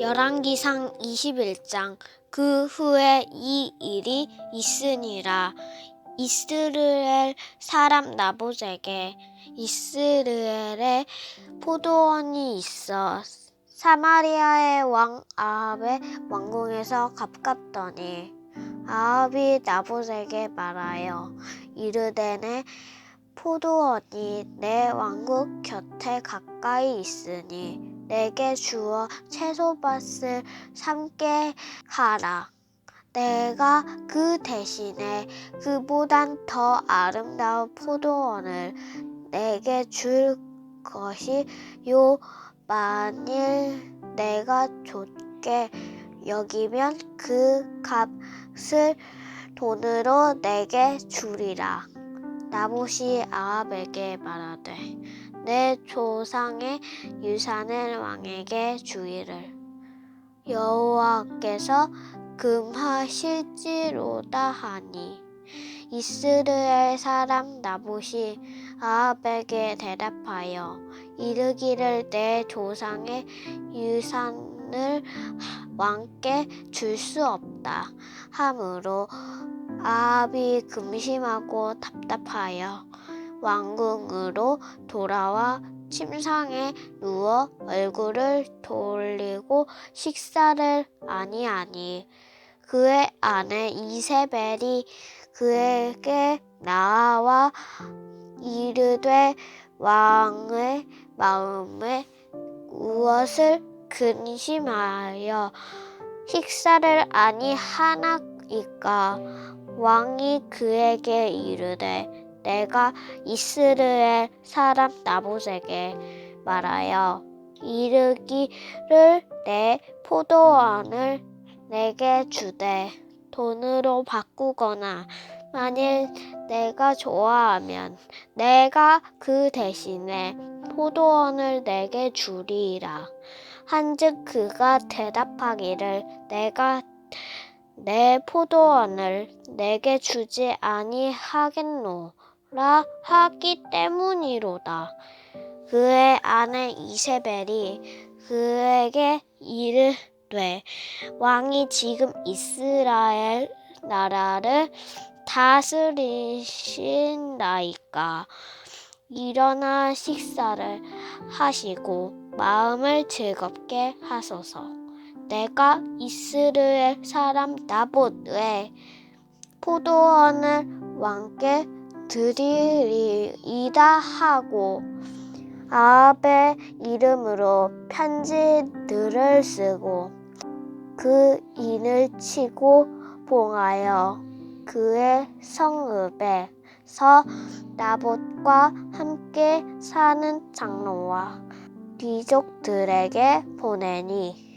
열왕기상 21장 그 후에 이 일이 있으니라. 이스르엘 사람 나봇에게 이스르엘에 포도원이 있어 사마리아의 왕 아합의 왕궁에서 가깝더니 아합이 나봇에게 말하여 이르되네 포도원이 내 왕국 곁에 가까이 있으니 내게 주어 채소밭을 삼게 하라. 내가 그 대신에 그보단 더 아름다운 포도원을 내게 줄 것이 요 만일 내가 좋게 여기면 그 값을 돈으로 내게 주리라. 나봇이 아합에게 말하되 내 조상의 유산을 왕에게 주기를. 여호와께서 금하실지로다 하니 이스라엘 사람 나봇이 아합에게 대답하여 이르기를 내 조상의 유산을 왕께 줄 수 없다 하므로 아합이 금심하고 답답하여 왕궁으로 돌아와 침상에 누워 얼굴을 돌리고 식사를 아니하니 그의 아내 이세벨이 그에게 나와 이르되 왕의 마음에 무엇을 근심하여 식사를 아니 하나이까? 왕이 그에게 이르되 내가 이스라엘 사람 나봇에게 말하여 이르기를 내 포도원을 내게 주되 돈으로 바꾸거나 만일 내가 좋아하면 내가 그 대신에 포도원을 내게 주리라. 한즉 그가 대답하기를 내가 내 포도원을 내게 주지 아니하겠노 라 하기 때문이로다. 그의 아내 이세벨이 그에게 이르되 왕이 지금 이스라엘 나라를 다스리신다이까 일어나 식사를 하시고 마음을 즐겁게 하소서. 내가 이스라엘 사람 나봇의 포도원을 왕께 드리리이다 하고 아합의 이름으로 편지들을 쓰고 그 인을 치고 봉하여 그의 성읍에 서 나봇과 함께 사는 장로와 귀족들에게 보내니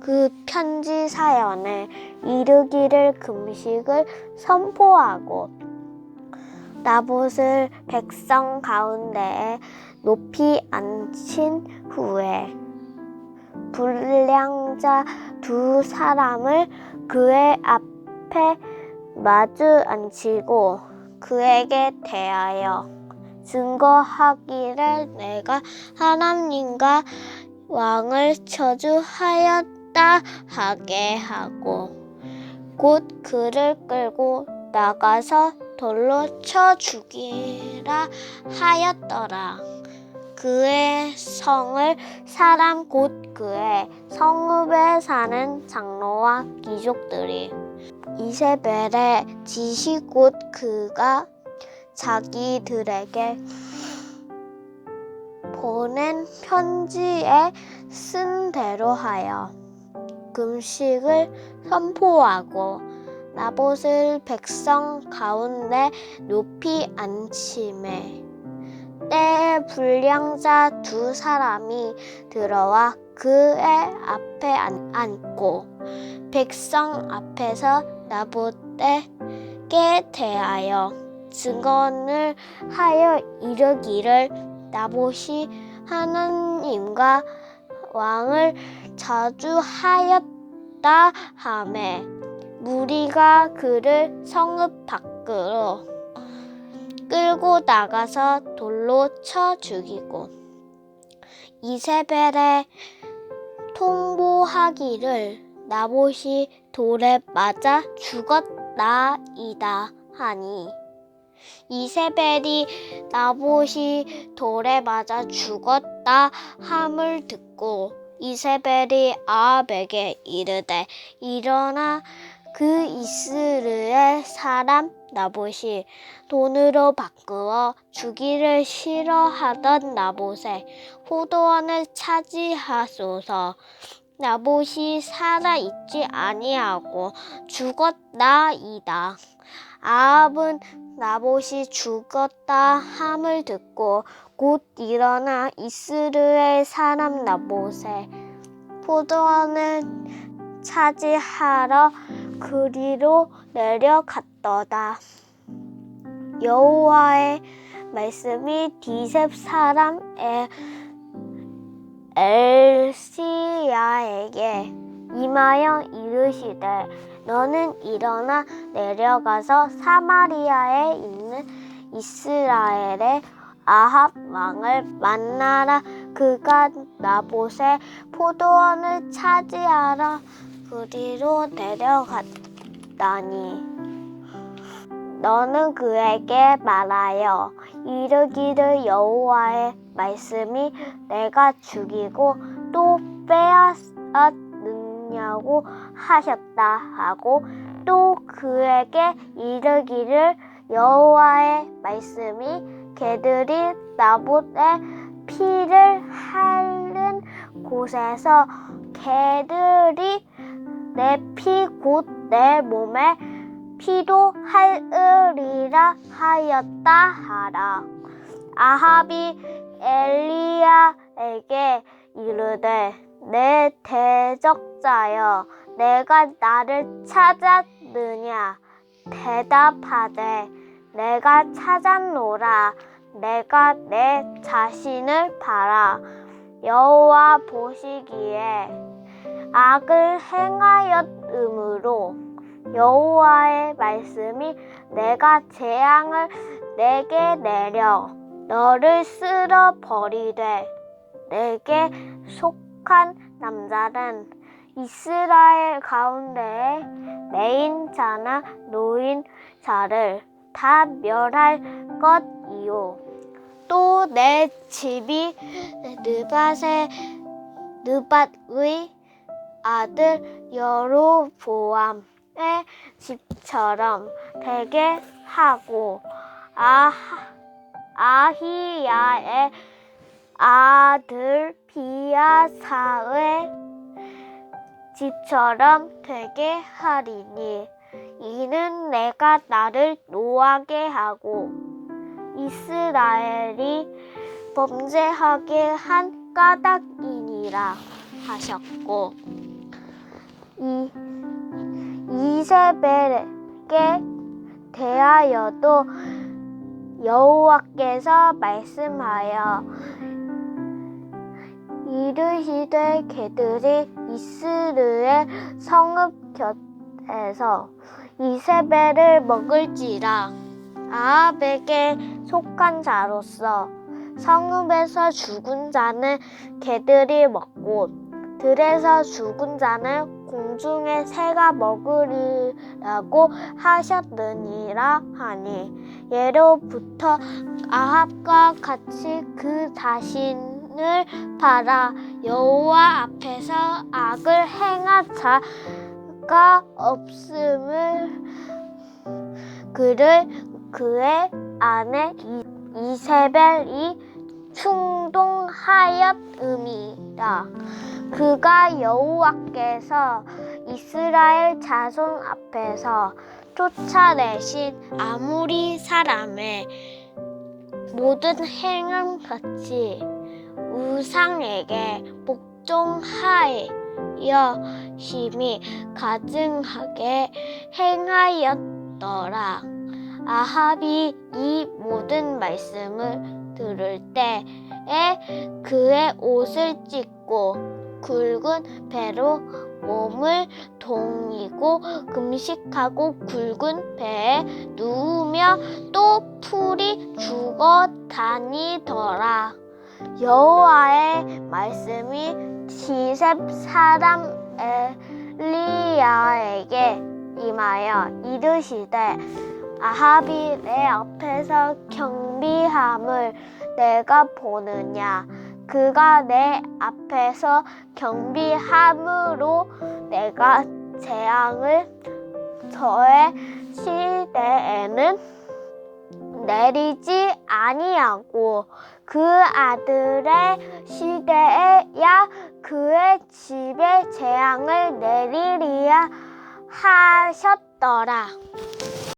그 편지 사연에 이르기를 금식을 선포하고 나봇을 백성 가운데에 높이 앉힌 후에 불량자 두 사람을 그의 앞에 마주 앉히고 그에게 대하여 증거하기를 내가 하나님과 왕을 저주하였다 하게 하고 곧 그를 끌고 나가서 돌로 쳐 죽이라 하였더라. 그의 성을 사람 곧 그의 성읍에 사는 장로와 귀족들이 이세벨의 지시 곧 그가 자기들에게 보낸 편지에 쓴 대로 하여 금식을 선포하고 나봇을 백성 가운데 높이 앉힘에 때에 불량자 두 사람이 들어와 그의 앞에 앉고 백성 앞에서 나봇에게 대하여 증언을 하여 이르기를 나봇이 하나님과 왕을 저주하였다 하매 무리가 그를 성읍 밖으로 끌고 나가서 돌로 쳐 죽이고 이세벨의 통보하기를 나봇이 돌에 맞아 죽었나이다 하니 이세벨이 나봇이 돌에 맞아 죽었다 함을 듣고 이세벨이 아합에게 이르되 일어나 그 이스르엘 사람 나봇이 돈으로 바꾸어 주기를 싫어하던 나봇의 호도원을 차지하소서 나봇이 살아 있지 아니하고 죽었나이다. 아합은 나봇이 죽었다 함을 듣고 곧 일어나 이스라엘 사람 나봇의 포도원을 차지하러 그리로 내려갔더다. 여호와의 말씀이 디셉 사람 에 엘시야에게 임하여 이르시되 너는 일어나 내려가서 사마리아에 있는 이스라엘의 아합 왕을 만나라 그가 나봇의 포도원을 차지하라 그리로 내려갔다니. 너는 그에게 말하여 이르기를 여호와의 말씀이 내가 죽이고 또 빼앗느냐고 하셨다 하고 또 그에게 이르기를 여호와의 말씀이 개들이 나봇의 피를 핥는 곳에서 개들이 내 피 곧 내 몸에 피도 핥으리라 하였다 하라. 아합이 엘리야에게 이르되 내 대적자여 내가 나를 찾았느냐? 대답하되 내가 찾았노라. 내가 내 자신을 봐라 여호와 보시기에 악을 행하였으므로 여호와의 말씀이 내가 재앙을 내게 내려 너를 쓸어 버리되 내게 속한 남자는 이스라엘 가운데에 메인 자나 노인 자를 다 멸할 것이요 또 내 집이 느밧의 느밧의 아들 여로보암의 집처럼 되게 하고 아 아히야의 아들 비야사의 집처럼 되게 하리니 이는 내가 나를 노하게 하고 이스라엘이 범죄하게 한 까닭이니라 하셨고 이 이세벨에게 대하여도 여호와께서 말씀하여 이르시되 개들이 이스르의 성읍 곁에서 이세벨을 먹을지라. 아합에게 속한 자로서 성읍에서 죽은 자는 개들이 먹고 들에서 죽은 자는 공중의 새가 먹으리라고 하셨느니라 하니 예로부터 아합과 같이 그 자신을 팔아 여호와 앞에서 악을 행한 자가 없음을 그를 그의 이- 이세벨이 충동하였음이라 그가 여호와께서 이스라엘 자손 앞에서 쫓아내신 아무리 사람의 모든 행함 같이 우상에게 복종하여 힘이 가증하게 행하였더라. 아합이 이 모든 말씀을 들을 때에 그의 옷을 찢고 굵은 배로 몸을 동이고 금식하고 굵은 배에 누우며 또 풀이 죽어 다니더라. 여호와의 말씀이 시셉 사람 엘리야에게 임하여 이르시되 아합이 내 앞에서 경비함을 내가 보느냐 그가 내 앞에서 경비함으로 내가 재앙을 저의 시대에는 내리지 아니하고 그 아들의 시대에야 그의 집에 재앙을 내리리야 하셨더라.